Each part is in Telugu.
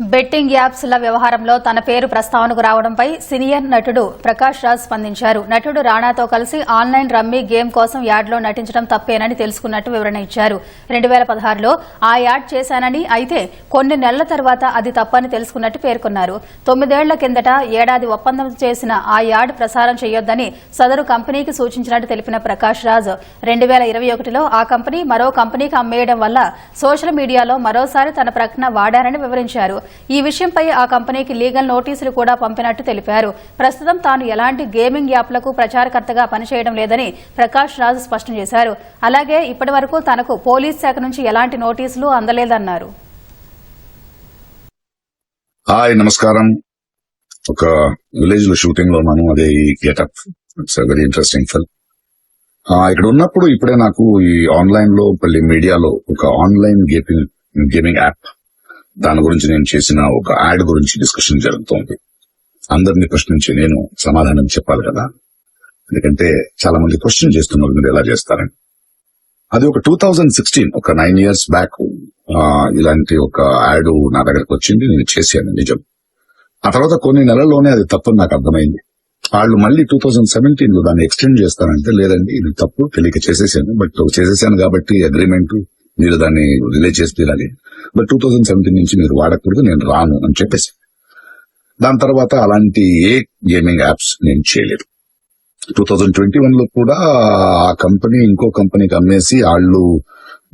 బెట్టింగ్ యాప్స్ల వ్యవహారంలో తన పేరు ప్రస్తావనకు రావడంపై సీనియర్ నటుడు ప్రకాష్ రాజ్ స్పందించారు. నటుడు రాణాతో కలిసి ఆన్లైన్ రమ్మీ గేమ్ కోసం యాడ్లో నటించడం తప్పేనని తెలుసుకున్నట్టు వివరణ ఇచ్చారు. రెండు వేల పదహారులో ఆ యాడ్ చేశానని అయితే కొన్ని నెలల తర్వాత అది తప్పని తెలుసుకున్నట్టు పేర్కొన్నారు. తొమ్మిదేళ్ళ కిందట ఏడాది ఒప్పందం చేసిన ఆ యాడ్ ప్రసారం చేయొద్దని సదరు కంపెనీకి సూచించినట్టు తెలిపిన ప్రకాష్ రాజ్ రెండు వేల ఇరవై ఒకటిలో ఆ కంపెనీ మరో కంపెనీకి అమ్మేయడం వల్ల సోషల్ మీడియాలో మరోసారి తన ప్రకటన వాడారని వివరించారు. ఈ విషయంపై ఆ కంపెనీకి లీగల్ నోటీసులు కూడా పంపినట్టు తెలిపారు. ప్రస్తుతం తాను ఎలాంటి గేమింగ్ యాప్లకు ప్రచారకర్తగా పనిచేయడం లేదని ప్రకాష్ రాజ్ స్పష్టం చేశారు. అలాగే ఇప్పటి వరకు తనకు పోలీస్ శాఖ నుంచి ఎలాంటి నోటీసులు అందలేదన్నారు. హాయ్ నమస్కారం. ఒక విలేజ్లో షూటింగ్లో ఉన్నాను. అదే ఈ getup. It's very interesting feel ఇక్కడ ఉన్నప్పుడు ఇప్పుడే నాకు ఈ ఆన్లైన్లో మళ్ళీ మీడియాలో ఒక ఆన్లైన్ గేమింగ్ గేమింగ్ యాప్ దాని గురించి నేను చేసిన ఒక యాడ్ గురించి డిస్కషన్ జరుగుతోంది. అందరిని ప్రశ్నించి నేను సమాధానం చెప్పాలి కదా? ఎందుకంటే చాలా మంది క్వశ్చన్ చేస్తున్నారు మీరు ఎలా చేస్తారని. అది ఒక టూ థౌజండ్ సిక్స్టీన్ ఒక నైన్ ఇయర్స్ బ్యాక్ ఇలాంటి ఒక యాడ్ నా దగ్గరకు వచ్చింది నేను చేశాను నిజం. ఆ తర్వాత కొన్ని నెలల్లోనే అది తప్పని నాకు అర్థమైంది. వాళ్ళు మళ్ళీ టూ థౌజండ్ సెవెంటీన్లో దాన్ని ఎక్స్టెండ్ చేస్తానంటే లేదండి ఇది తప్పు తెలియక చేసేసాను బట్ చేసేసాను కాబట్టి అగ్రిమెంట్ మీరు దాన్ని రిలే చేసి తీరాలి. బట్ టూ థౌజండ్ సెవెంటీన్ నుంచి మీరు వాడకూడదు నేను రాను అని చెప్పేసి. దాని తర్వాత అలాంటి ఏ గేమింగ్ యాప్స్ నేను చేయలేదు. టూ థౌజండ్ ట్వంటీ వన్లో కూడా ఆ కంపెనీ ఇంకో కంపెనీకి అమ్మేసి వాళ్ళు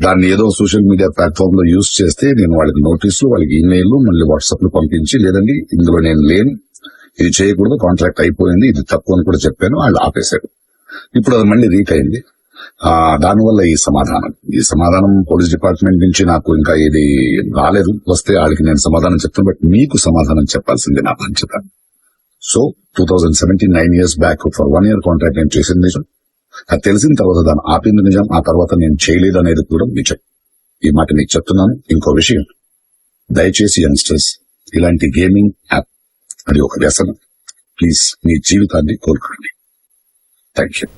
దాన్ని ఏదో సోషల్ మీడియా ప్లాట్ఫామ్లో యూజ్ చేస్తే నేను వాళ్ళకి నోటీసులు వాళ్ళకి ఈమెయిల్ మళ్ళీ వాట్సాప్లో పంపించి లేదండి ఇందులో నేను లేను. ఇది చేయకూడదు కాంట్రాక్ట్ అయిపోయింది ఇది తప్పు అని కూడా చెప్పాను వాళ్ళు ఆపేశారు. ఇప్పుడు అది మళ్ళీ రీట్ అయింది. దానివల్ల ఈ సమాధానం. ఈ సమాధానం పోలీస్ డిపార్ట్మెంట్ నుంచి నాకు ఇంకా ఏది రాలేదు. వస్తే వాళ్ళకి నేను సమాధానం చెప్తాను బట్ మీకు సమాధానం చెప్పాల్సింది నా బాధ్యత. So two thousand seventeen nine years back for one year contract నేను చేసింది నిజం. అది తెలిసిన తర్వాత దాన్ని ఆపింది నిజం. ఆ తర్వాత నేను చేయలేదు అనేది కూడా నిజం. ఈ మాట మీకు చెప్తున్నాను. ఇంకో విషయం. దయచేసి యంగ్స్టర్స్ ఇలాంటి గేమింగ్ యాప్ అది ఒక వ్యసనం. ప్లీజ్ మీ జీవితాన్ని కోరుకోండి థ్యాంక్ యూ